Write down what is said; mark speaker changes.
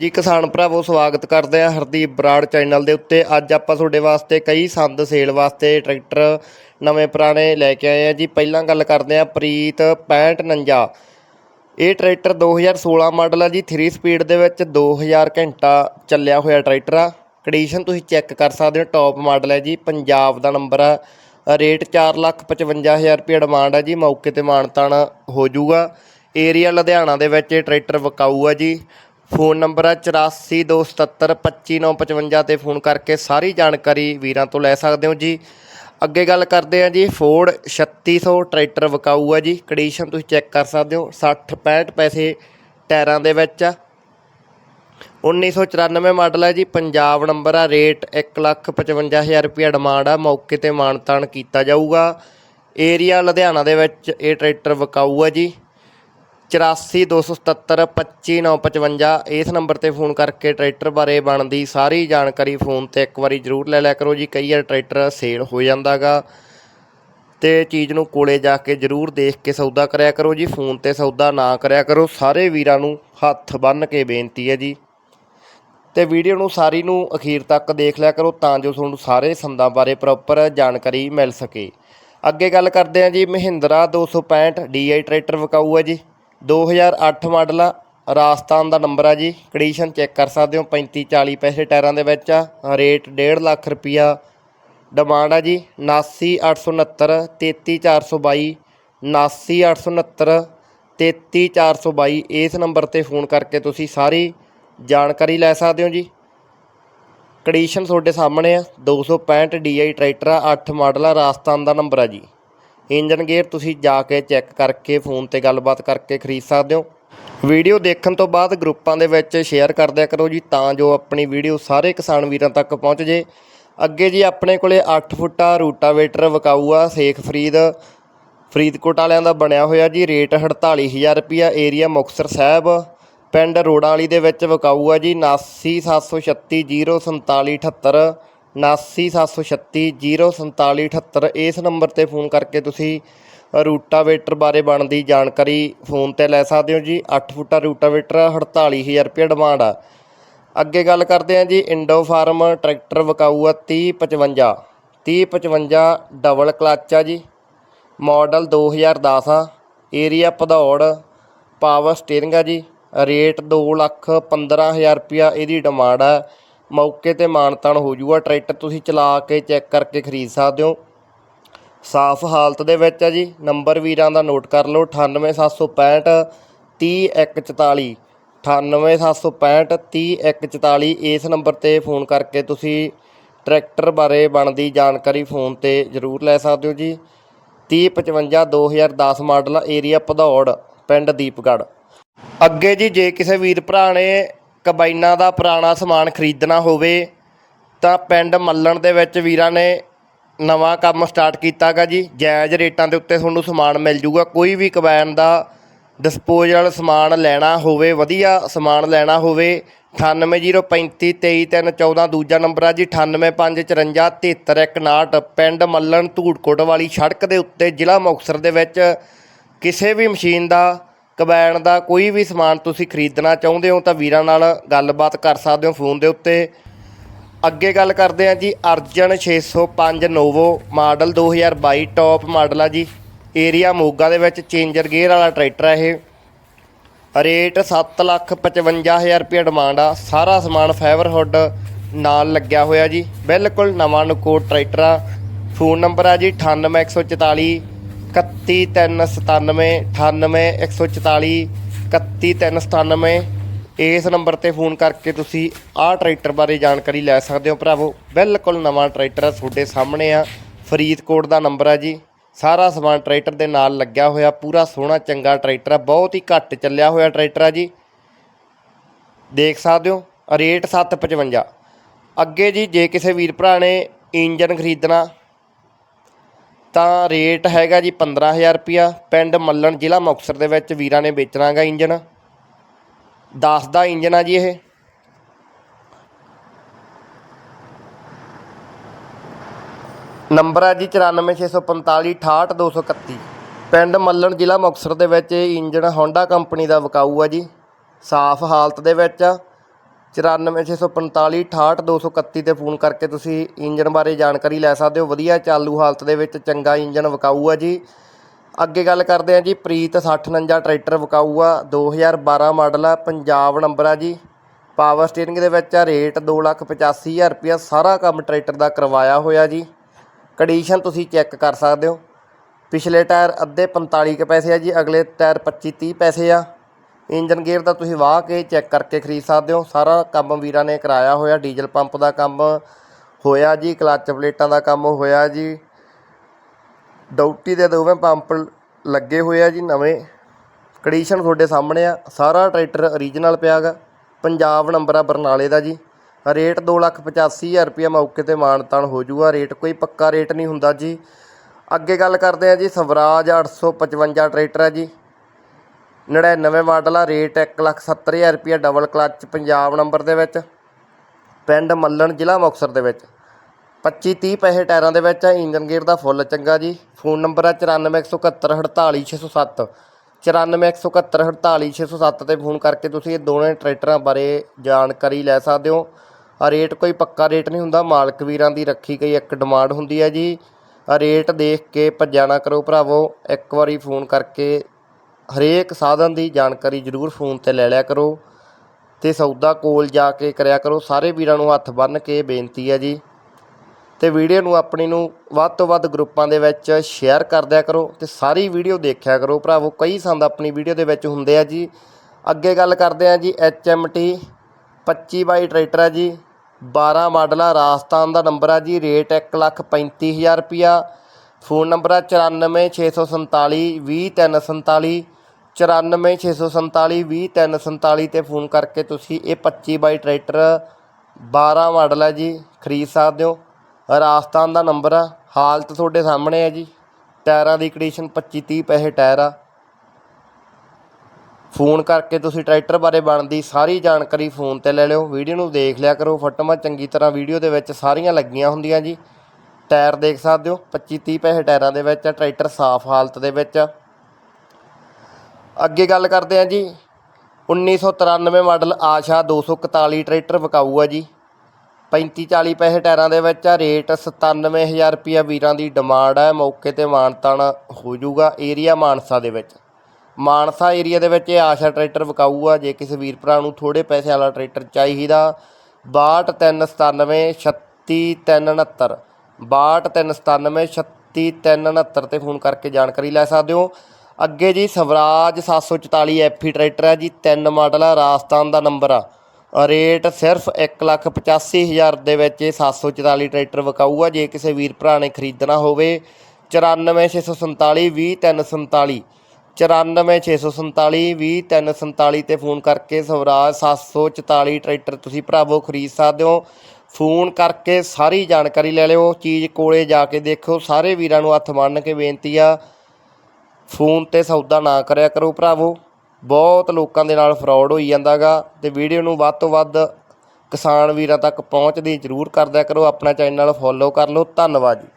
Speaker 1: ਜੀ ਕਿਸਾਨ ਭਰਾਵੋ, ਸਵਾਗਤ ਕਰਦੇ ਆ ਹਰਦੀਪ ਬਰਾੜ ਚੈਨਲ ਦੇ ਉੱਤੇ। ਅੱਜ ਆਪਾਂ ਤੁਹਾਡੇ ਵਾਸਤੇ ਕਈ ਸੰਦ ਸੇਲ ਵਾਸਤੇ ਟਰੈਕਟਰ ਨਵੇਂ ਪੁਰਾਣੇ ਲੈ ਕੇ ਆਏ ਆ ਜੀ ਪਹਿਲਾਂ ਗੱਲ ਕਰਦੇ ਆ ਪ੍ਰੀਤ 6549 ਇਹ ਟਰੈਕਟਰ 2016 ਮਾਡਲ ਆ ਜੀ। 3 ਸਪੀਡ ਦੇ ਵਿੱਚ 2000 ਘੰਟਾ ਚੱਲਿਆ ਹੋਇਆ ਟਰੈਕਟਰ ਆ। ਕੰਡੀਸ਼ਨ ਤੁਸੀਂ ਚੈੱਕ ਕਰ ਸਕਦੇ ਹੋ, ਟੌਪ ਮਾਡਲ ਹੈ ਜੀ। ਪੰਜਾਬ ਦਾ ਨੰਬਰ ਆ। ਰੇਟ 455000 ਰੁਪਏ ਡਿਮਾਂਡ ਆ ਜੀ। ਮੌਕੇ ਤੇ ਮਾਨਤਾਨ ਹੋ ਜਾਊਗਾ। ਏਰੀਆ ਲੁਧਿਆਣਾ ਦੇ ਵਿੱਚ ਇਹ ਟਰੈਕਟਰ ਵਿਕਾਊ ਆ ਜੀ। ਫੋਨ ਨੰਬਰ ਆ 8427725955 ਤੇ ਫੋਨ ਕਰਕੇ ਸਾਰੀ ਜਾਣਕਾਰੀ ਵੀਰਾਂ ਤੋਂ ਲੈ ਸਕਦੇ ਹੋ ਜੀ। ਅੱਗੇ ਗੱਲ ਕਰਦੇ ਆ ਜੀ ਫੋਰਡ 3600 ਟਰੈਕਟਰ ਵਿਕਾਊ ਹੈ ਜੀ। ਕੰਡੀਸ਼ਨ ਤੁਸੀਂ ਚੈੱਕ ਕਰ ਸਕਦੇ ਹੋ 60 65 ਪੈਸੇ ਟਾਇਰਾਂ ਦੇ ਵਿੱਚ ਆ। 1994 ਮਾਡਲ ਹੈ ਜੀ, ਪੰਜਾਬ ਨੰਬਰ ਆ, ਰੇਟ 155000 ਰੁਪਏ ਡਿਮਾਂਡ ਆ, ਮੌਕੇ ਤੇ ਮਾਨਤਾਨ ਕੀਤਾ ਜਾਊਗਾ। ਏਰੀਆ ਲੁਧਿਆਣਾ ਦੇ ਵਿੱਚ ਇਹ ਟਰੈਕਟਰ ਵਿਕਾਊ ਹੈ ਜੀ। 8427725955 ਇਸ ਨੰਬਰ ਤੇ ਫੋਨ ਕਰਕੇ ਟਰੈਕਟਰ ਬਾਰੇ ਬਣਦੀ ਸਾਰੀ ਜਾਣਕਾਰੀ ਫੋਨ ਤੇ ਇੱਕ ਵਾਰੀ ਜ਼ਰੂਰ ਲੈ ਲਿਆ ਕਰੋ ਜੀ, ਕਈ ਵਾਰ ਟਰੈਕਟਰ ਸੇਲ ਹੋ ਜਾਂਦਾਗਾ। ਤੇ ਚੀਜ਼ ਨੂੰ ਕੋਲੇ ਜਾ ਕੇ ਜ਼ਰੂਰ ਦੇਖ ਕੇ ਸੌਦਾ ਕਰਿਆ ਕਰੋ ਜੀ, ਫੋਨ ਤੇ ਸੌਦਾ ਨਾ ਕਰਿਆ ਕਰੋ, ਸਾਰੇ ਵੀਰਾਂ ਨੂੰ ਹੱਥ ਬੰਨ੍ਹ ਕੇ ਬੇਨਤੀ ਹੈ ਜੀ। ਤੇ ਵੀਡੀਓ ਨੂੰ ਸਾਰੀ ਨੂੰ ਅਖੀਰ ਤੱਕ ਦੇਖ ਲਿਆ ਕਰੋ ਤਾਂ ਜੋ ਤੁਹਾਨੂੰ ਸਾਰੇ ਸੰਦਾਂ ਬਾਰੇ ਪ੍ਰੋਪਰ ਜਾਣਕਾਰੀ ਮਿਲ ਸਕੇ। ਅੱਗੇ ਗੱਲ ਕਰਦੇ ਹਾਂ ਜੀ, ਮਹਿੰਦਰਾ 265 DI ਟਰੈਕਟਰ ਵਿਕਾਊ ਹੈ ਜੀ। 2008 ਮਾਡਲ ਆ। ਰਾਜਸਥਾਨ ਦਾ ਨੰਬਰ ਆ ਜੀ। ਕੰਡੀਸ਼ਨ ਚੈੱਕ ਕਰ ਸਕਦੇ ਹੋ। 35 40 ਪੈਸੇ ਟਾਇਰਾਂ ਦੇ ਵਿੱਚ ਆ। ਰੇਟ 1.5 ਲੱਖ ਰੁਪਿਆ ਡਿਮਾਂਡ ਆ ਜੀ। 79869 33422 79869 33422 ਇਸ ਨੰਬਰ ਤੇ ਫੋਨ ਕਰਕੇ ਤੁਸੀਂ ਸਾਰੀ ਜਾਣਕਾਰੀ ਲੈ ਸਕਦੇ ਹੋ ਜੀ। ਕੰਡੀਸ਼ਨ ਤੁਹਾਡੇ ਸਾਹਮਣੇ ਆ। 265 DI ਟਰੈਕਟਰ ਆ। 8 ਮਾਡਲ ਆ। ਰਾਜਸਥਾਨ ਦਾ ਨੰਬਰ ਆ ਜੀ। ਇੰਜਨ ਗੇਅਰ ਤੁਸੀਂ ਜਾ ਕੇ ਚੈੱਕ ਕਰਕੇ, ਫੋਨ ਤੇ ਗੱਲਬਾਤ ਕਰਕੇ ਖਰੀਦ ਸਕਦੇ ਹੋ। ਵੀਡੀਓ ਦੇਖਣ ਤੋਂ ਬਾਅਦ ਗਰੁੱਪਾਂ ਦੇ ਵਿੱਚ ਸ਼ੇਅਰ ਕਰ ਦਿਆ ਕਰੋ ਜੀ, ਤਾਂ ਜੋ ਆਪਣੀ ਵੀਡੀਓ ਸਾਰੇ ਕਿਸਾਨ ਵੀਰਾਂ ਤੱਕ ਪਹੁੰਚ ਜੇ। ਅੱਗੇ ਜੀ ਆਪਣੇ ਕੋਲੇ 8 ਫੁੱਟਾ ਰੂਟਾਵੇਟਰ ਵਿਕਾਊ ਸੇਖ ਫਰੀਦ, ਫਰੀਦਕੋਟ ਵਾਲਿਆਂ ਦਾ ਬਣਿਆ ਹੋਇਆ ਜੀ, ਰੇਟ 48000 ਰੁਪਿਆ ਏਰੀਆ ਮੁਕਤਸਰ ਸਾਹਿਬ। ਪਿੰਡ ਰੋੜਾਂ ਵਾਲੀ ਦੇ ਵਿੱਚ ਵਿਕਾਊ ਆ ਜੀ 7976304778 7976304778 ਇਸ ਨੰਬਰ ਤੇ ਫੋਨ ਕਰਕੇ ਤੁਸੀਂ ਰੂਟਾਵੇਟਰ ਬਾਰੇ ਬਣਦੀ ਜਾਣਕਾਰੀ ਫੋਨ ਤੇ ਲੈ ਸਕਦੇ ਹੋ ਜੀ। 8 ਫੁੱਟਾ ਰੂਟਾਵੇਟਰ 48000 ਰੁਪਏ ਡਿਮਾਂਡ ਆ। ਅੱਗੇ ਗੱਲ ਕਰਦੇ ਹਾਂ ਜੀ, ਇੰਡੋ ਫਾਰਮ ਟਰੈਕਟਰ ਵਿਕਾਊ ਆ 3055 3055 ਡਬਲ ਕਲੱਚ ਆ ਜੀ। ਮਾਡਲ 2010 ਆ। ਏਰੀਆ ਭਦੌੜ, ਪਾਵਰ ਸਟੀਅਰਿੰਗ ਆ ਜੀ। ਰੇਟ 2 ਲੱਖ 15000 ਰੁਪਿਆ ਇਹਦੀ ਡਿਮਾਂਡ ਆ। ਮੌਕੇ ਤੇ ਮਾਨਤਾਨ ਹੋ ਜੂਗਾ। ਟਰੈਕਟਰ ਤੁਸੀਂ ਚਲਾ ਕੇ ਚੈੱਕ ਕਰਕੇ ਖਰੀਦ ਸਕਦੇ ਹੋ। ਸਾਫ਼ ਹਾਲਤ ਦੇ ਵਿੱਚ ਹੈ ਜੀ। ਨੰਬਰ ਵੀਰਾਂ ਦਾ ਨੋਟ ਕਰ ਲਓ। 98765 30144 98765 30144 ਇਸ ਨੰਬਰ ਤੇ ਫੋਨ ਕਰਕੇ ਤੁਸੀਂ ਟਰੈਕਟਰ ਬਾਰੇ ਬਣਦੀ ਜਾਣਕਾਰੀ ਫੋਨ ਤੇ ਜ਼ਰੂਰ ਲੈ ਸਕਦੇ ਹੋ ਜੀ। 3055 2010 ਮਾਡਲ ਏਰੀਆ ਭਦੌੜ, ਪਿੰਡ ਦੀਪਗੜ੍ਹ। ਅੱਗੇ ਜੀ, ਜੇ ਕਿਸੇ ਵੀਰ ਭਰਾ ਨੇ ਕੰਬਾਈਨਾਂ ਦਾ ਪੁਰਾਣਾ ਸਮਾਨ ਖਰੀਦਣਾ ਹੋਵੇ, ਤਾਂ ਪਿੰਡ ਮੱਲਣ ਦੇ ਵਿੱਚ ਵੀਰਾਂ ਨੇ ਨਵਾਂ ਕੰਮ ਸਟਾਰਟ ਕੀਤਾਗਾ ਜੀ। ਜਾਇਜ਼ ਰੇਟਾਂ ਦੇ ਉੱਤੇ ਤੁਹਾਨੂੰ ਸਮਾਨ ਮਿਲ ਜੂਗਾ। ਕੋਈ ਵੀ ਕੰਬਾਈਨ ਦਾ ਡਿਸਪੋਜ਼ਲ ਸਮਾਨ ਲੈਣਾ ਹੋਵੇ, ਵਧੀਆ ਸਮਾਨ ਲੈਣਾ ਹੋਵੇ 9803532314 ਦੂਜਾ ਨੰਬਰ ਆ ਜੀ 9854573159 ਪਿੰਡ ਮੱਲਣ ਧੂੜਕੋਟ ਵਾਲੀ ਸੜਕ ਦੇ ਉੱਤੇ ਜ਼ਿਲ੍ਹਾ ਮੁਕਤਸਰ ਦੇ ਵਿੱਚ ਕਿਸੇ ਵੀ ਮਸ਼ੀਨ ਦਾ ਕਬੈਣ ਦਾ ਕੋਈ ਵੀ ਸਮਾਨ ਤੁਸੀਂ ਖਰੀਦਣਾ ਚਾਹੁੰਦੇ ਹੋ ਤਾਂ ਵੀਰਾਂ ਨਾਲ ਗੱਲਬਾਤ ਕਰ ਸਕਦੇ ਹੋ ਫੋਨ ਦੇ ਉੱਤੇ। ਅੱਗੇ ਗੱਲ ਕਰਦੇ ਹਾਂ ਜੀ, Arjun 605 Novo model 2022 top model ਆ ਜੀ। ਏਰੀਆ ਮੋਗਾ ਦੇ ਵਿੱਚ ਚੇਂਜਰ ਗੇਅਰ ਵਾਲਾ ਟਰੈਕਟਰ ਆ ਇਹ। ਰੇਟ 755000 ਰੁਪਏ ਡਿਮਾਂਡ ਆ। ਸਾਰਾ ਸਮਾਨ ਫਾਈਬਰ ਹੁੱਡ ਨਾਲ ਲੱਗਿਆ ਹੋਇਆ ਜੀ। ਬਿਲਕੁਲ ਨਵਾਂ ਨਕੋਟ ਟਰੈਕਟਰ ਆ। ਫੋਨ ਨੰਬਰ ਆ ਜੀ 98144 31397 98144 31397 ਇਸ ਨੰਬਰ ਤੇ ਫੋਨ ਕਰਕੇ ਤੁਸੀਂ ਆਹ ਟਰੈਕਟਰ ਬਾਰੇ ਜਾਣਕਾਰੀ ਲੈ ਸਕਦੇ ਹੋ ਭਰਾਵੋ। ਬਿਲਕੁਲ ਨਵਾਂ ਟਰੈਕਟਰ ਆ, ਤੁਹਾਡੇ ਸਾਹਮਣੇ ਆ। ਫਰੀਦਕੋਟ ਦਾ ਨੰਬਰ ਆ ਜੀ। ਸਾਰਾ ਸਮਾਨ ਟਰੈਕਟਰ ਦੇ ਨਾਲ ਲੱਗਿਆ ਹੋਇਆ, ਪੂਰਾ ਸੋਹਣਾ, ਚੰਗਾ ਟਰੈਕਟਰ ਆ। ਬਹੁਤ ਹੀ ਘੱਟ ਚੱਲਿਆ ਹੋਇਆ ਟਰੈਕਟਰ ਆ ਜੀ। ਦੇਖ ਸਕਦੇ ਹੋ, ਰੇਟ 755 ਅੱਗੇ ਜੀ, ਜੇ ਕਿਸੇ ਵੀਰ ਭਰਾ ਨੇ ਇੰਜਨ ਖਰੀਦਣਾ ਤਾਂ ਰੇਟ ਹੈਗਾ ਜੀ 15000 ਰੁਪਿਆ ਪਿੰਡ ਮੱਲਣ ਜ਼ਿਲ੍ਹਾ ਮੁਕਤਸਰ ਦੇ ਵਿੱਚ ਵੀਰਾਂ ਨੇ ਵੇਚਣਾਗਾ ਇੰਜਨ 10 ਦਾ ਇੰਜਨ ਆ ਜੀ ਇਹ। ਨੰਬਰ ਆ ਜੀ 94645 68231 ਪਿੰਡ ਮੱਲਣ ਜ਼ਿਲ੍ਹਾ ਮੁਕਤਸਰ ਦੇ ਵਿੱਚ ਇਹ ਇੰਜਨ ਹੋਂਡਾ ਕੰਪਨੀ ਦਾ ਵਿਕਾਊ ਆ ਜੀ। ਸਾਫ਼ ਹਾਲਤ ਦੇ ਵਿੱਚ ਆ। 94645 68231 ਤੇ ਫੋਨ ਕਰਕੇ ਤੁਸੀਂ ਇੰਜਨ ਬਾਰੇ ਜਾਣਕਾਰੀ ਲੈ ਸਕਦੇ ਹੋ। ਵਧੀਆ ਚਾਲੂ ਹਾਲਤ ਦੇ ਵਿੱਚ ਚੰਗਾ ਇੰਜਨ ਵਿਕਾਊ ਆ ਜੀ। ਅੱਗੇ ਗੱਲ ਕਰਦੇ ਆ ਜੀ, ਪ੍ਰੀਤ 6049 ਟਰੈਕਟਰ ਵਿਕਾਊ ਆ 2012 ਮਾਡਲ ਆ, ਪੰਜਾਬ ਨੰਬਰ ਆ ਜੀ। ਪਾਵਰ ਸਟੀਅਰਿੰਗ ਦੇ ਵਿੱਚ ਆ, ਰੇਟ 285000 ਰੁਪਇਆ ਸਾਰਾ ਕੰਮ ਟਰੈਕਟਰ ਦਾ ਕਰਵਾਇਆ ਹੋਇਆ ਜੀ। ਕੰਡੀਸ਼ਨ ਤੁਸੀਂ ਚੈੱਕ ਕਰ ਸਕਦੇ ਹੋ। ਪਿਛਲੇ ਟਾਇਰ ਅੱਧੇ 45 ਕੁ ਪੈਸੇ ਆ ਜੀ, ਅਗਲੇ ਟਾਇਰ 25 30 ਪੈਸੇ ਆ। ਇੰਜਨ ਗੇਅਰ ਦਾ ਤੁਸੀਂ ਵਾਹ ਕੇ ਚੈੱਕ ਕਰਕੇ ਖਰੀਦ ਸਕਦੇ ਹੋ। ਸਾਰਾ ਕੰਮ ਵੀਰਾਂ ਨੇ ਕਰਾਇਆ ਹੋਇਆ। ਡੀਜ਼ਲ ਪੰਪ ਦਾ ਕੰਮ ਹੋਇਆ ਜੀ, ਕਲੱਚ ਪਲੇਟਾਂ ਦਾ ਕੰਮ ਹੋਇਆ ਜੀ। ਡਾਊਟੀ ਦੇ ਦੋਵੇਂ ਪੰਪ ਲੱਗੇ ਹੋਏ ਆ ਜੀ, ਨਵੇਂ ਕੰਡੀਸ਼ਨ ਤੁਹਾਡੇ ਸਾਹਮਣੇ ਆ। ਸਾਰਾ ਟਰੈਕਟਰ ਓਰੀਜਨਲ ਪਿਆਗਾ ਪੰਜਾਬ ਨੰਬਰ ਆ ਬਰਨਾਲੇ ਦਾ ਜੀ। ਰੇਟ 285000 ਰੁਪਇਆ ਮੌਕੇ ਤੇ ਮਾਨਤਾਨ ਹੋ ਜੂਗਾ। ਰੇਟ ਕੋਈ ਪੱਕਾ ਰੇਟ ਨਹੀਂ ਹੁੰਦਾ ਜੀ। ਅੱਗੇ ਗੱਲ ਕਰਦੇ ਆ ਜੀ, ਸਵਰਾਜ 855 ਟਰੈਕਟਰ ਹੈ ਜੀ। 99 ਮਾਡਲ ਆ, ਰੇਟ 170000 ਰੁਪਇਆ ਡਬਲ ਕਲੱਚ ਪੰਜਾਬ ਨੰਬਰ ਦੇ ਵਿੱਚ। ਪਿੰਡ ਮੱਲਣ, ਜ਼ਿਲ੍ਹਾ ਮੁਕਤਸਰ ਦੇ ਵਿੱਚ। 25 30 ਪੈਸੇ ਟਾਇਰਾਂ ਦੇ ਵਿੱਚ ਆ, ਇੰਜਨ ਗੇਅਰ ਦਾ ਫੁੱਲ ਚੰਗਾ ਜੀ। ਫੋਨ ਨੰਬਰ ਆ 9417748607 9417748607 ਤੇ ਫੋਨ ਕਰਕੇ ਤੁਸੀਂ ਇਹ ਦੋਵੇਂ ਟਰੈਕਟਰਾਂ ਬਾਰੇ ਜਾਣਕਾਰੀ ਲੈ ਸਕਦੇ ਹੋ। ਆ ਰੇਟ ਕੋਈ ਪੱਕਾ ਰੇਟ ਨਹੀਂ ਹੁੰਦਾ, ਮਾਲਕ ਵੀਰਾਂ ਦੀ ਰੱਖੀ ਗਈ ਇੱਕ ਡਿਮਾਂਡ ਹੁੰਦੀ ਹੈ ਜੀ। ਰੇਟ ਦੇਖ ਕੇ ਭੱਜਿਆ ਨਾ ਕਰੋ ਭਰਾਵੋ, ਇੱਕ ਵਾਰੀ ਫੋਨ ਕਰਕੇ ਹਰੇਕ ਸਾਧਨ ਦੀ ਜਾਣਕਾਰੀ ਜ਼ਰੂਰ ਫੋਨ ਤੇ ਲੈ ਲਿਆ ਕਰੋ ਅਤੇ ਸੌਦਾ ਕੋਲ ਜਾ ਕੇ ਕਰਿਆ ਕਰੋ। ਸਾਰੇ ਵੀਰਾਂ ਨੂੰ ਹੱਥ ਬੰਨ੍ਹ ਕੇ ਬੇਨਤੀ ਹੈ ਜੀ। ਅਤੇ ਵੀਡੀਓ ਨੂੰ ਆਪਣੀ ਨੂੰ ਵੱਧ ਤੋਂ ਵੱਧ ਗਰੁੱਪਾਂ ਦੇ ਵਿੱਚ ਸ਼ੇਅਰ ਕਰ ਦਿਆ ਕਰੋ ਅਤੇ ਸਾਰੀ ਵੀਡੀਓ ਦੇਖਿਆ ਕਰੋ ਭਰਾਵੋ। ਕਈ ਸੰਦ ਆਪਣੀ ਵੀਡੀਓ ਦੇ ਵਿੱਚ ਹੁੰਦੇ ਆ ਜੀ। ਅੱਗੇ ਗੱਲ ਕਰਦੇ ਆ ਜੀ HMT 25 ਬਾਈ ਟਰੈਕਟਰ ਆ ਜੀ। 12 ਮਾਡਲ ਆ, ਰਾਜਸਥਾਨ ਦਾ ਨੰਬਰ ਆ ਜੀ, ਰੇਟ 135000 ਰੁਪਿਆ ਫੋਨ ਨੰਬਰ ਆ 94647 20347 94647 20347 ਤੇ ਫੋਨ ਕਰਕੇ ਤੁਸੀਂ ਇਹ 25 ਬਾਈ ਟਰੈਕਟਰ 12 ਮਾਡਲ ਹੈ ਜੀ, ਖਰੀਦ ਸਕਦੇ ਹੋ। ਰਾਜਸਥਾਨ ਦਾ ਨੰਬਰ ਆ, ਹਾਲਤ ਤੁਹਾਡੇ ਸਾਹਮਣੇ ਹੈ ਜੀ। ਟਾਇਰਾਂ ਦੀ ਕੰਡੀਸ਼ਨ 25 30 ਪੈਸੇ ਟਾਇਰ ਆ। ਫੋਨ ਕਰਕੇ ਤੁਸੀਂ ਟਰੈਕਟਰ ਬਾਰੇ ਬਣਦੀ ਸਾਰੀ ਜਾਣਕਾਰੀ ਫੋਨ ਤੇ ਲੈ ਲਿਓ। ਵੀਡੀਓ ਨੂੰ ਦੇਖ ਲਿਆ ਕਰੋ ਫੋਟੋਆਂ ਚੰਗੀ ਤਰ੍ਹਾਂ ਵੀਡੀਓ ਦੇ ਵਿੱਚ ਸਾਰੀਆਂ ਲੱਗੀਆਂ ਹੁੰਦੀਆਂ ਜੀ। ਟਾਇਰ ਦੇਖ ਸਕਦੇ ਹੋ 25 30 ਪੈਸੇ ਟਾਇਰਾਂ ਦੇ ਵਿੱਚ ਟਰੈਕਟਰ ਸਾਫ਼ ਹਾਲਤ ਦੇ ਵਿੱਚ ਅੱਗੇ ਗੱਲ ਕਰਦੇ ਹਾਂ ਜੀ। 1993 ਮਾਡਲ ਆਸ਼ਾ 241 ਟਰੈਕਟਰ ਵਿਕਾਊ ਆ ਜੀ। 35 40 ਪੈਸੇ ਟਾਇਰਾਂ ਦੇ ਵਿੱਚ ਆ, ਰੇਟ 97000 ਰੁਪਿਆ ਵੀਰਾਂ ਦੀ ਡਿਮਾਂਡ ਹੈ ਮੌਕੇ ਤੇ ਮਾਨਤਾਨ ਹੋ ਜਾਊਗਾ ਏਰੀਆ ਮਾਨਸਾ ਦੇ ਵਿੱਚ। ਮਾਨਸਾ ਏਰੀਆ ਦੇ ਵਿੱਚ ਇਹ ਆਸ਼ਾ ਟਰੈਕਟਰ ਵਿਕਾਊ ਆ ਜੇ ਕਿਸੇ ਵੀਰ ਭਰਾ ਨੂੰ ਥੋੜੇ ਪੈਸੇ ਵਾਲਾ ਟਰੈਕਟਰ ਚਾਹੀਦਾ 6297 36369 6297 36369 ਤੇ ਫੋਨ ਕਰਕੇ ਜਾਣਕਾਰੀ ਲੈ ਸਕਦੇ ਹੋ। ਅੱਗੇ ਜੀ ਸਵਰਾਜ 744 ਐਫੀ ਟਰੈਕਟਰ ਹੈ ਜੀ, ਤਿੰਨ ਮਾਡਲ ਆ ਰਾਜਸਥਾਨ ਦਾ ਨੰਬਰ ਆ। ਰੇਟ ਸਿਰਫ 185000 ਦੇ ਵਿੱਚ ਇਹ 744 ਟਰੈਕਟਰ ਵਿਕਾਊਗਾ। ਜੇ ਕਿਸੇ ਵੀਰ ਭਰਾ ਨੇ ਖਰੀਦਣਾ ਹੋਵੇ 94647 20347 94647 20347 ਤੇ ਫੋਨ ਕਰਕੇ ਸਵਰਾਜ 744 ਟਰੈਕਟਰ ਤੁਸੀਂ ਭਰਾਵੋ ਖਰੀਦ ਸਕਦੇ ਹੋ। ਫੋਨ ਕਰਕੇ ਸਾਰੀ ਜਾਣਕਾਰੀ ਲੈ ਲਿਓ। ਚੀਜ਼ ਕੋਲੇ ਜਾ ਕੇ ਦੇਖੋ। ਸਾਰੇ ਵੀਰਾਂ ਨੂੰ ਹੱਥ ਮੰਨ ਕੇ ਬੇਨਤੀ ਆ ਫੋਨ ਤੇ ਸੌਦਾ ਨਾ ਕਰਿਆ ਕਰੋ ਭਰਾਵੋ। ਬਹੁਤ ਲੋਕਾਂ ਦੇ ਨਾਲ ਫਰਾਡ ਹੋਈ ਜਾਂਦਾਗਾ ਤੇ ਵੀਡੀਓ ਨੂੰ ਵੱਧ ਤੋਂ ਵੱਧ ਕਿਸਾਨ ਵੀਰਾਂ ਤੱਕ ਪਹੁੰਚਦੀ ਜ਼ਰੂਰ ਕਰਦਿਆ ਕਰੋ। ਆਪਣਾ ਚੈਨਲ ਫੋਲੋ ਕਰ ਲਓ। ਧੰਨਵਾਦ ਜੀ।